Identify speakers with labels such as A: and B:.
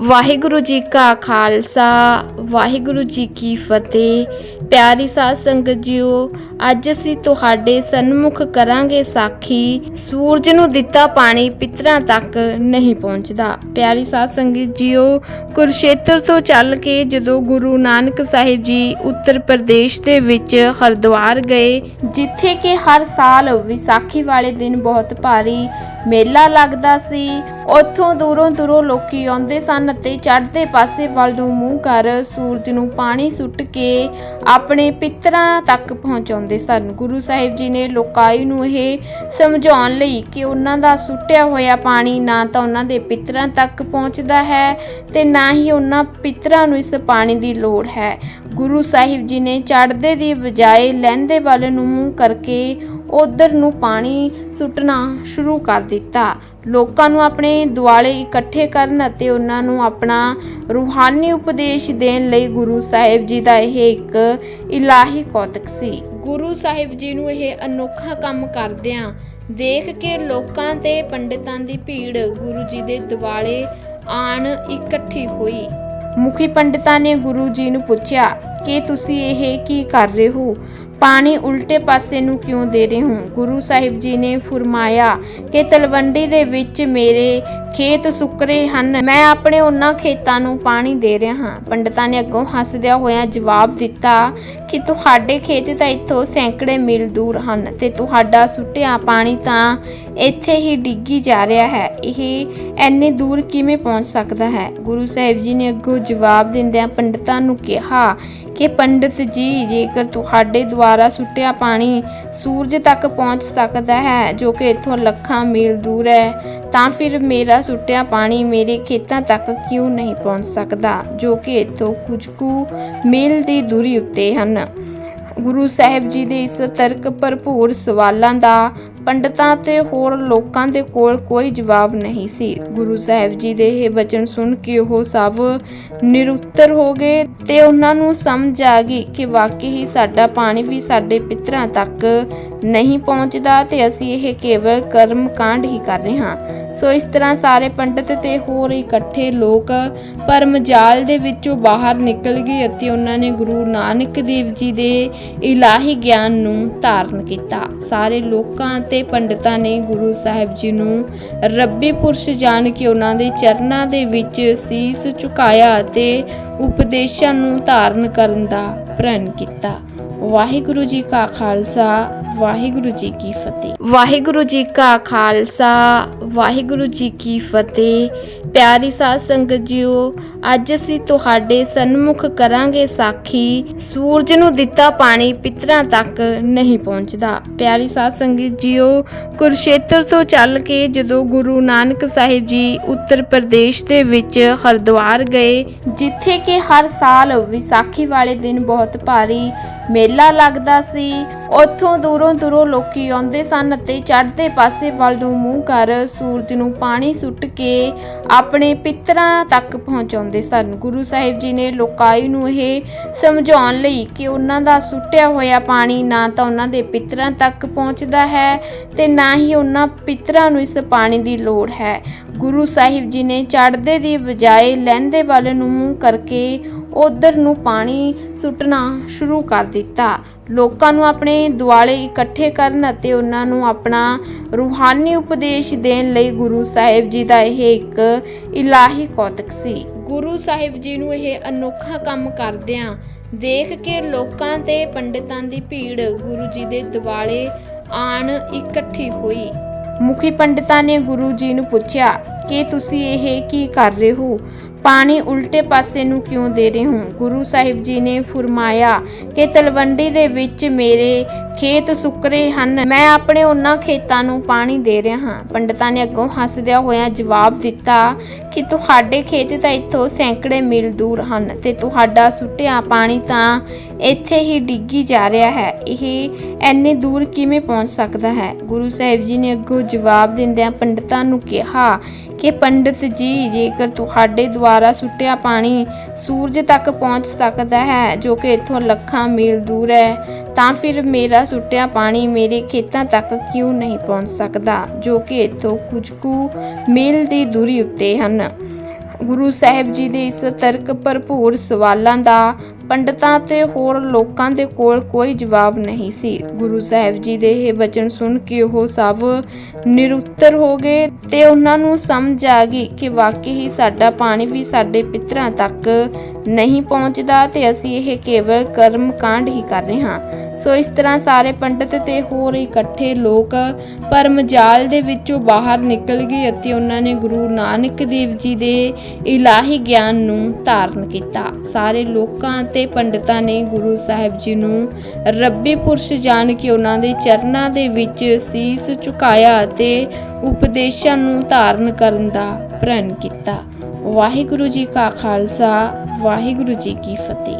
A: ਵਾਹਿਗੁਰੂ ਜੀ ਕਾ ਖਾਲਸਾ, ਵਾਹਿਗੁਰੂ ਜੀ ਕੀ ਫਤਿਹ। ਪਿਆਰੀ ਸਾਧ ਸੰਗਤ ਜੀਓ, ਅੱਜ ਅਸੀਂ ਤੁਹਾਡੇ ਸਨਮੁਖ ਕਰਾਂਗੇ ਸਾਖੀ। ਸੂਰਜ ਨੂੰ ਦਿੱਤਾ ਪਾਣੀ ਪਿਤਰਾਂ ਤੱਕ ਨਹੀਂ ਪਹੁੰਚਦਾ। ਪਿਆਰੀ ਸਾਧ ਸੰਗਤ ਜੀਓ ਕੁਰਸ਼ੇਤਰ ਤੋਂ ਚੱਲ ਕੇ ਜਦੋਂ ਗੁਰੂ ਨਾਨਕ ਸਾਹਿਬ ਜੀ ਉੱਤਰ ਪ੍ਰਦੇਸ਼ ਦੇ ਵਿੱਚ ਹਰਿਦੁਆਰ ਗਏ, ਜਿੱਥੇ ਕਿ ਹਰ ਸਾਲ ਵਿਸਾਖੀ ਵਾਲੇ ਦਿਨ ਬਹੁਤ ਭਾਰੀ ਮੇਲਾ ਲੱਗਦਾ ਸੀ। ਉੱਥੋਂ ਦੂਰੋਂ ਦੂਰੋਂ ਲੋਕੀ ਆਉਂਦੇ ਸਨ ਅਤੇ ਚੜ੍ਹਦੇ ਪਾਸੇ ਵੱਲ ਨੂੰ ਮੂੰਹ ਕਰ ਸੂਰਜ ਨੂੰ ਪਾਣੀ ਸੁੱਟ ਕੇ ਆਪਣੇ ਪਿੱਤਰਾਂ ਤੱਕ ਪਹੁੰਚਾਉਂਦੇ ਸਨ। ਗੁਰੂ ਸਾਹਿਬ ਜੀ ਨੇ ਲੋਕਾਈ ਨੂੰ ਇਹ ਸਮਝਾਉਣ ਲਈ ਕਿ ਉਹਨਾਂ ਦਾ ਸੁੱਟਿਆ ਹੋਇਆ ਪਾਣੀ ਨਾ ਤਾਂ ਉਹਨਾਂ ਦੇ ਪਿੱਤਰਾਂ ਤੱਕ ਪਹੁੰਚਦਾ ਹੈ ਤੇ ਨਾ ਹੀ ਉਹਨਾਂ ਪਿੱਤਰਾਂ ਨੂੰ ਇਸ ਪਾਣੀ ਦੀ ਲੋੜ ਹੈ। ਗੁਰੂ ਸਾਹਿਬ ਜੀ ਨੇ ਚੜ੍ਹਦੇ ਦੀ ਬਜਾਏ ਲਹਿੰਦੇ ਵੱਲ ਨੂੰ ਮੂੰਹ ਕਰਕੇ ਉਧਰ ਨੂੰ ਪਾਣੀ ਸੁੱਟਣਾ ਸ਼ੁਰੂ ਕਰ ਦਿੱਤਾ। ਲੋਕਾਂ ਨੂੰ ਆਪਣੇ ਦੁਆਲੇ ਇਕੱਠੇ ਕਰਨ ਅਤੇ ਉਹਨਾਂ ਨੂੰ ਆਪਣਾ ਰੂਹਾਨੀ ਉਪਦੇਸ਼ ਦੇਣ ਲਈ ਗੁਰੂ ਸਾਹਿਬ ਜੀ ਦਾ ਇਹ ਇੱਕ ਇਲਾਹੀ ਕੌਤਕ ਸੀ। ਗੁਰੂ ਸਾਹਿਬ ਜੀ ਨੂੰ ਇਹ ਅਨੋਖਾ ਕੰਮ ਕਰਦਿਆਂ ਦੇਖ ਕੇ ਲੋਕਾਂ ਤੇ ਪੰਡਿਤਾਂ ਦੀ ਭੀੜ ਗੁਰੂ ਜੀ ਦੇ ਦੁਆਲੇ ਆਣ ਇਕੱਠੀ ਹੋਈ। ਮੁਖੀ ਪੰਡਿਤਾਂ ਨੇ ਗੁਰੂ ਜੀ ਨੂੰ ਪੁੱਛਿਆ ਕਿ ਤੁਸੀਂ ਇਹ ਕੀ ਕਰ ਰਹੇ ਹੋ? ਪਾਣੀ ਉਲਟੇ ਪਾਸੇ ਨੂੰ ਕਿਉਂ ਦੇ ਰਹੇ ਹੋ? ਗੁਰੂ ਸਾਹਿਬ ਜੀ ਨੇ ਫਰਮਾਇਆ ਕਿ ਤਲਵੰਡੀ ਦੇ ਵਿੱਚ ਮੇਰੇ ਖੇਤ ਸੁੱਕ ਰਹੇ ਹਨ। ਮੈਂ ਆਪਣੇ ਉਹਨਾਂ ਖੇਤਾਂ ਨੂੰ ਪਾਣੀ ਦੇ ਰਿਹਾ ਹਾਂ। ਪੰਡਤਾਂ ਨੇ ਅੱਗੋਂ ਹੱਸਦਿਆਂ ਹੋਇਆਂ ਜਵਾਬ ਦਿੱਤਾ ਕਿ ਤੁਹਾਡੇ ਖੇਤ ਤਾਂ ਇੱਥੋਂ ਸੈਂਕੜੇ ਮੀਲ ਦੂਰ ਹਨ ਤੇ ਤੁਹਾਡਾ ਸੁੱਟਿਆ ਪਾਣੀ ਤਾਂ ਇੱਥੇ ਹੀ ਡਿੱਗੀ ਜਾ ਰਿਹਾ ਹੈ। ਇਹ ਐਨੇ ਦੂਰ ਕਿਵੇਂ ਪਹੁੰਚ ਸਕਦਾ ਹੈ? ਗੁਰੂ ਸਾਹਿਬ ਜੀ ਨੇ ਅੱਗੋਂ ਜਵਾਬ ਦਿੰਦਿਆਂ ਪੰਡਤਾਂ ਨੂੰ ਕਿਹਾ ਕਿ ਪੰਡਿਤ ਜੀ, ਜੇਕਰ ਤੁਹਾਡੇ ਦੁਆਰਾ ਸੁੱਟਿਆ ਪਾਣੀ ਸੂਰਜ ਤੱਕ ਪਹੁੰਚ ਸਕਦਾ ਹੈ, ਜੋ ਕਿ ਇੱਥੋਂ ਲੱਖਾਂ ਮੀਲ ਦੂਰ ਹੈ, ਤਾਂ ਫਿਰ ਮੇਰਾ ਸੁੱਟਿਆ ਪਾਣੀ ਮੇਰੇ ਖੇਤਾਂ ਤੱਕ ਕਿਉਂ ਨਹੀਂ ਪਹੁੰਚ ਸਕਦਾ? ਜੋ ਕਿ ਇੱਥੋਂ ਕੁਝ ਕੁ ਮੀਲ ਦੀ ਦੂਰੀ ਉੱਤੇ ਹਨ। ਗੁਰੂ ਸਾਹਿਬ ਜੀ ਦੇ ਇਸ ਤਰਕ ਭਰਪੂਰ ਸਵਾਲਾਂ ਦਾ ਪੰਡਤਾਂ ਤੇ ਹੋਰ ਲੋਕਾਂ ਦੇ ਕੋਲ ਕੋਈ ਜਵਾਬ ਨਹੀਂ ਸੀ। ਗੁਰੂ ਸਾਹਿਬ ਜੀ ਦੇ ਇਹ ਬਚਨ ਸੁਣ ਕੇ ਉਹ ਸਭ ਨਿਰੁੱਤਰ ਹੋ ਗਏ ਤੇ ਉਹਨਾਂ ਨੂੰ ਸਮਝ ਆ ਗਈ ਕਿ ਵਾਕਈ ਹੀ ਸਾਡਾ ਪਾਣੀ ਵੀ ਸਾਡੇ ਪਿਤਰਾਂ ਤੱਕ ਨਹੀਂ ਪਹੁੰਚਦਾ ਤੇ ਅਸੀਂ ਇਹ ਕੇਵਲ ਕਰਮ ਕਾਂਡ ਹੀ ਕਰ ਰਹੇ ਹਾਂ। ਸੋ ਇਸ ਤਰ੍ਹਾਂ ਸਾਰੇ ਪੰਡਤ ਤੇ ਹੋਰ ਇਕੱਠੇ ਲੋਕ ਪਰਮ ਜਾਲ ਦੇ ਵਿੱਚੋਂ ਬਾਹਰ ਨਿਕਲ ਗਏ ਅਤੇ ਉਹਨਾਂ ਨੇ ਗੁਰੂ ਨਾਨਕ ਦੇਵ ਜੀ ਦੇ ਇਲਾਹੀ ਗਿਆਨ ਨੂੰ ਧਾਰਨ ਕੀਤਾ। ਸਾਰੇ ਲੋਕਾਂ ਤੇ ਪੰਡਤਾਂ ਨੇ ਗੁਰੂ ਸਾਹਿਬ ਜੀ ਨੂੰ ਰੱਬੀ ਪੁਰਸ਼ ਜਾਣ ਕੇ ਉਹਨਾਂ ਦੇ ਚਰਨਾਂ ਦੇ ਵਿੱਚ ਸੀਸ ਝੁਕਾਇਆ ਅਤੇ ਉਪਦੇਸ਼ਾਂ ਨੂੰ ਧਾਰਨ ਕਰਨ ਦਾ ਪ੍ਰਣ ਕੀਤਾ। ਵਾਹਿਗੁਰੂ ਜੀ ਕਾ ਖਾਲਸਾ, ਵਾਹਿਗੁਰੂ ਜੀ ਕੀ ਫਤਿਹ। ਵਾਹਿਗੁਰੂ ਜੀ ਕਾ ਖਾਲਸਾ, ਵਾਹਿਗੁਰੂ ਜੀ ਕੀ ਫਤਿਹ। ਪਿਆਰੀ ਸਾਧ ਸੰਗਤ ਜੀਓ, ਅੱਜ ਅਸੀਂ ਤੁਹਾਡੇ ਸਨਮੁਖ ਕਰਾਂਗੇ ਸਾਖੀ। ਸੂਰਜ ਨੂੰ ਦਿੱਤਾ ਪਾਣੀ ਪਿਤਰਾਂ ਤੱਕ ਨਹੀਂ ਪਹੁੰਚਦਾ। ਪਿਆਰੀ ਸਾਧ ਸੰਗਤ ਜੀਓ ਕੁਰਸ਼ੇਤਰ ਤੋਂ ਚੱਲ ਕੇ ਜਦੋਂ ਗੁਰੂ ਨਾਨਕ ਸਾਹਿਬ ਜੀ ਉੱਤਰ ਪ੍ਰਦੇਸ਼ ਦੇ ਵਿੱਚ ਹਰਿਦੁਆਰ ਗਏ, ਜਿੱਥੇ ਕਿ ਹਰ ਸਾਲ ਵਿਸਾਖੀ ਵਾਲੇ ਦਿਨ ਬਹੁਤ ਭਾਰੀ ਮੇਲਾ ਲੱਗਦਾ ਸੀ। ਉੱਥੋਂ ਦੂਰੋਂ ਦੂਰੋਂ ਲੋਕੀ ਆਉਂਦੇ ਸਨ ਅਤੇ ਚੜ੍ਹਦੇ ਪਾਸੇ ਵੱਲ ਨੂੰ ਮੂੰਹ ਕਰ ਸੂਰਜ ਨੂੰ ਪਾਣੀ ਸੁੱਟ ਕੇ ਆਪਣੇ ਪਿੱਤਰਾਂ ਤੱਕ ਪਹੁੰਚਾਉਂਦੇ ਸਨ। ਗੁਰੂ ਸਾਹਿਬ ਜੀ ਨੇ ਲੋਕਾਈ ਨੂੰ ਇਹ ਸਮਝਾਉਣ ਲਈ ਕਿ ਉਹਨਾਂ ਦਾ ਸੁੱਟਿਆ ਹੋਇਆ ਪਾਣੀ ਨਾ ਤਾਂ ਉਹਨਾਂ ਦੇ ਪਿੱਤਰਾਂ ਤੱਕ ਪਹੁੰਚਦਾ ਹੈ ਤੇ ਨਾ ਹੀ ਉਹਨਾਂ ਪਿੱਤਰਾਂ ਨੂੰ ਇਸ ਪਾਣੀ ਦੀ ਲੋੜ ਹੈ। ਗੁਰੂ ਸਾਹਿਬ ਜੀ ਨੇ ਚੜ੍ਹਦੇ ਦੀ ਬਜਾਏ ਲਹਿੰਦੇ ਵੱਲ ਨੂੰ ਮੂੰਹ ਕਰਕੇ ਉਧਰ ਨੂੰ ਪਾਣੀ ਸੁੱਟਣਾ ਸ਼ੁਰੂ ਕਰ ਦਿੱਤਾ। ਲੋਕਾਂ ਨੂੰ ਆਪਣੇ ਦੁਆਲੇ ਇਕੱਠੇ ਕਰਨ ਅਤੇ ਉਹਨਾਂ ਨੂੰ ਆਪਣਾ ਰੂਹਾਨੀ ਉਪਦੇਸ਼ ਦੇਣ ਲਈ ਗੁਰੂ ਸਾਹਿਬ ਜੀ ਦਾ ਇਹ ਇੱਕ ਇਲਾਹੀ ਕੌਤਕ ਸੀ। ਗੁਰੂ ਸਾਹਿਬ ਜੀ ਨੂੰ ਇਹ ਅਨੋਖਾ ਕੰਮ ਕਰਦਿਆਂ ਦੇਖ ਕੇ ਲੋਕਾਂ ਤੇ ਪੰਡਤਾਂ ਦੀ ਭੀੜ ਗੁਰੂ ਜੀ ਦੇ ਦੁਆਲੇ ਆਣ ਇਕੱਠੀ ਹੋਈ। ਮੁਖੀ ਪੰਡਤਾਂ ਨੇ ਗੁਰੂ ਜੀ ਨੂੰ ਪੁੱਛਿਆ ਕਿ ਤੁਸੀਂ ਇਹ ਕੀ ਕਰ ਰਹੇ ਹੋ? ਪਾਣੀ ਉਲਟੇ ਪਾਸੇ ਨੂੰ ਕਿਉਂ ਦੇ ਰਹੇ ਹੋ? ਗੁਰੂ ਸਾਹਿਬ ਜੀ ਨੇ ਫਰਮਾਇਆ ਕਿ ਤਲਵੰਡੀ ਦੇ ਵਿੱਚ ਮੇਰੇ ਖੇਤ ਸੁੱਕ ਰਹੇ ਹਨ। ਮੈਂ ਆਪਣੇ ਉਹਨਾਂ ਖੇਤਾਂ ਨੂੰ ਪਾਣੀ ਦੇ ਰਿਹਾ ਹਾਂ। ਪੰਡਤਾਂ ਨੇ ਅੱਗੋਂ ਹੱਸਦਿਆਂ ਹੋਇਆਂ ਜਵਾਬ ਦਿੱਤਾ ਕਿ ਤੁਹਾਡੇ ਖੇਤ ਤਾਂ ਇੱਥੋਂ ਸੈਂਕੜੇ ਮੀਲ ਦੂਰ ਹਨ ਤੇ ਤੁਹਾਡਾ ਸੁੱਟਿਆ ਪਾਣੀ ਤਾਂ ਇੱਥੇ ਹੀ ਡਿੱਗੀ ਜਾ ਰਿਹਾ ਹੈ। ਇਹ ਐਨੇ ਦੂਰ ਕਿਵੇਂ ਪਹੁੰਚ ਸਕਦਾ ਹੈ? ਗੁਰੂ ਸਾਹਿਬ ਜੀ ਨੇ ਅੱਗੋਂ ਜਵਾਬ ਦਿੰਦਿਆਂ ਪੰਡਤਾਂ ਨੂੰ ਕਿਹਾ ਕਿ ਪੰਡਿਤ ਜੀ, ਜੇਕਰ ਤੁਹਾਡੇ ਦੁਆਰਾ ਸੁੱਟਿਆ ਪਾਣੀ ਸੂਰਜ ਤੱਕ ਪਹੁੰਚ ਸਕਦਾ ਹੈ, ਜੋ ਕਿ ਇੱਥੋਂ ਲੱਖਾਂ ਮੀਲ ਦੂਰ ਹੈ, ਤਾਂ ਫਿਰ ਮੇਰਾ ਸੁੱਟਿਆ ਪਾਣੀ ਮੇਰੇ ਖੇਤਾਂ ਤੱਕ ਕਿਉਂ ਨਹੀਂ ਪਹੁੰਚ ਸਕਦਾ, ਜੋ ਕਿ ਇੱਥੋਂ ਕੁਝ ਕੁ ਮੀਲ ਦੀ ਦੂਰੀ ਉੱਤੇ ਹਨ। ਗੁਰੂ ਸਾਹਿਬ ਜੀ ਦੇ ਇਸ ਤਰਕ ਭਰਪੂਰ ਸਵਾਲਾਂ ਦਾ ਪੰਡਤਾਂ ਤੇ ਹੋਰ ਲੋਕਾਂ ਦੇ ਕੋਲ ਕੋਈ ਜਵਾਬ ਨਹੀਂ ਸੀ। ਗੁਰੂ ਸਾਹਿਬ ਜੀ ਦੇ ਇਹ ਬਚਨ ਸੁਣ ਕੇ ਉਹ ਸਭ ਨਿਰੁੱਤਰ ਹੋ ਗਏ ਤੇ ਉਹਨਾਂ ਨੂੰ ਸਮਝ ਆ ਗਈ ਕਿ ਵਾਕਈ ਹੀ ਸਾਡਾ ਪਾਣੀ ਵੀ ਸਾਡੇ ਪਿਤਰਾਂ ਤੱਕ ਨਹੀਂ ਪਹੁੰਚਦਾ ਤੇ ਅਸੀਂ ਇਹ ਕੇਵਲ ਕਰਮ ਕਾਂਡ ਹੀ ਕਰ ਰਹੇ ਹਾਂ। ਸੋ ਇਸ ਤਰ੍ਹਾਂ ਸਾਰੇ ਪੰਡਤ ਤੇ ਹੋਰ ਇਕੱਠੇ ਲੋਕ ਪਰਮ ਜਾਲ ਦੇ ਵਿੱਚੋਂ ਬਾਹਰ ਨਿਕਲ ਗਏ ਅਤੇ ਉਹਨਾਂ ਨੇ ਗੁਰੂ ਨਾਨਕ ਦੇਵ ਜੀ ਦੇ ਇਲਾਹੀ ਗਿਆਨ ਨੂੰ ਧਾਰਨ ਕੀਤਾ। ਸਾਰੇ ਲੋਕਾਂ ਤੇ ਪੰਡਤਾਂ ਨੇ ਗੁਰੂ ਸਾਹਿਬ ਜੀ ਨੂੰ ਰੱਬੀ ਪੁਰਸ਼ ਜਾਣ ਕੇ ਉਹਨਾਂ ਦੇ ਚਰਨਾਂ ਦੇ ਵਿੱਚ ਸੀਸ ਝੁਕਾਇਆ ਅਤੇ ਉਪਦੇਸ਼ਾਂ ਨੂੰ ਧਾਰਨ ਕਰਨ ਦਾ ਪ੍ਰਣ ਕੀਤਾ। ਵਾਹਿਗੁਰੂ ਜੀ ਕਾ ਖਾਲਸਾ, ਵਾਹਿਗੁਰੂ ਜੀ ਕੀ ਫਤਿਹ।